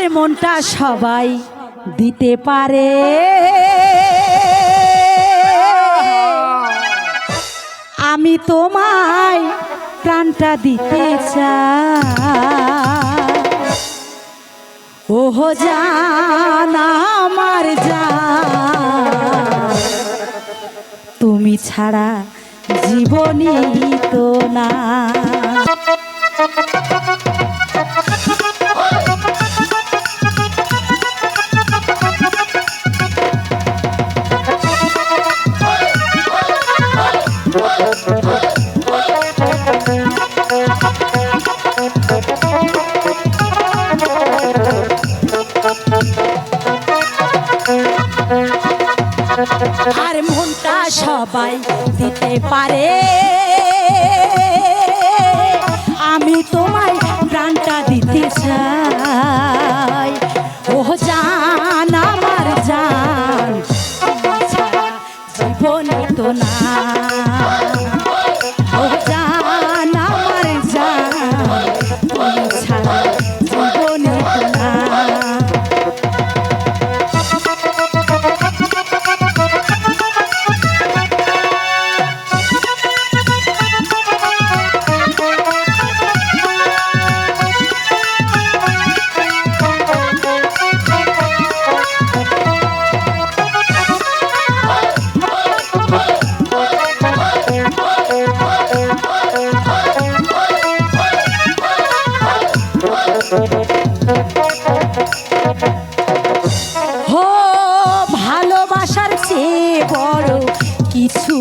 আরে মনটা সবাই দিতে পারে। আমি তোমায় প্রাণটা দিতে চাই। ওহো, জান আমার যা তুমি ছাড়া জীবনই তো না আর মনটা সবাই দিতে পারে। আমি তোমায় প্রাণটা দিতে চাই।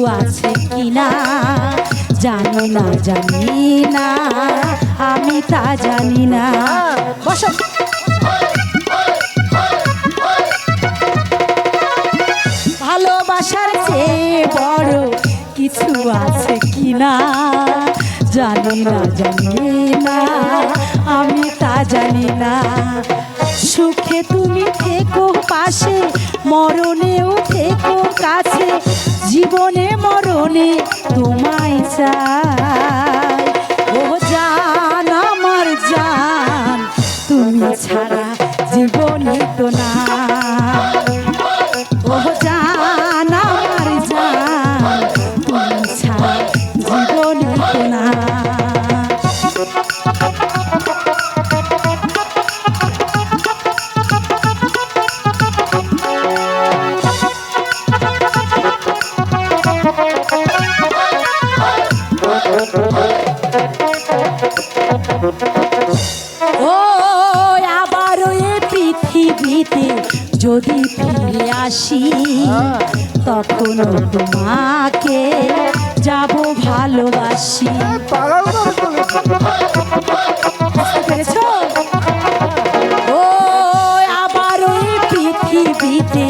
আছে কিনা জানি না জানি না। আমি তা জানি না। বসো। ভালোবাসার চেয়ে বড় কিছু আছে কিনা? জানি না জানি না। আমি তা জানি না। সুখে তুমি থেকো পাশে, মরণেও থেকো কাছে। জীবনে মরণে তোমায় চাই। আসি, তখন তোমাকে যাব ভালোবাসি। ও পৃথিবীতে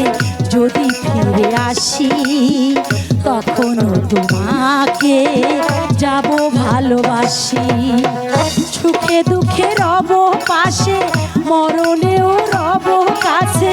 যদি ফিরে আসি, তখন তোমাকে যাব ভালোবাসি। সুখে দুঃখে রব পাশে, মরণেও রব কাছে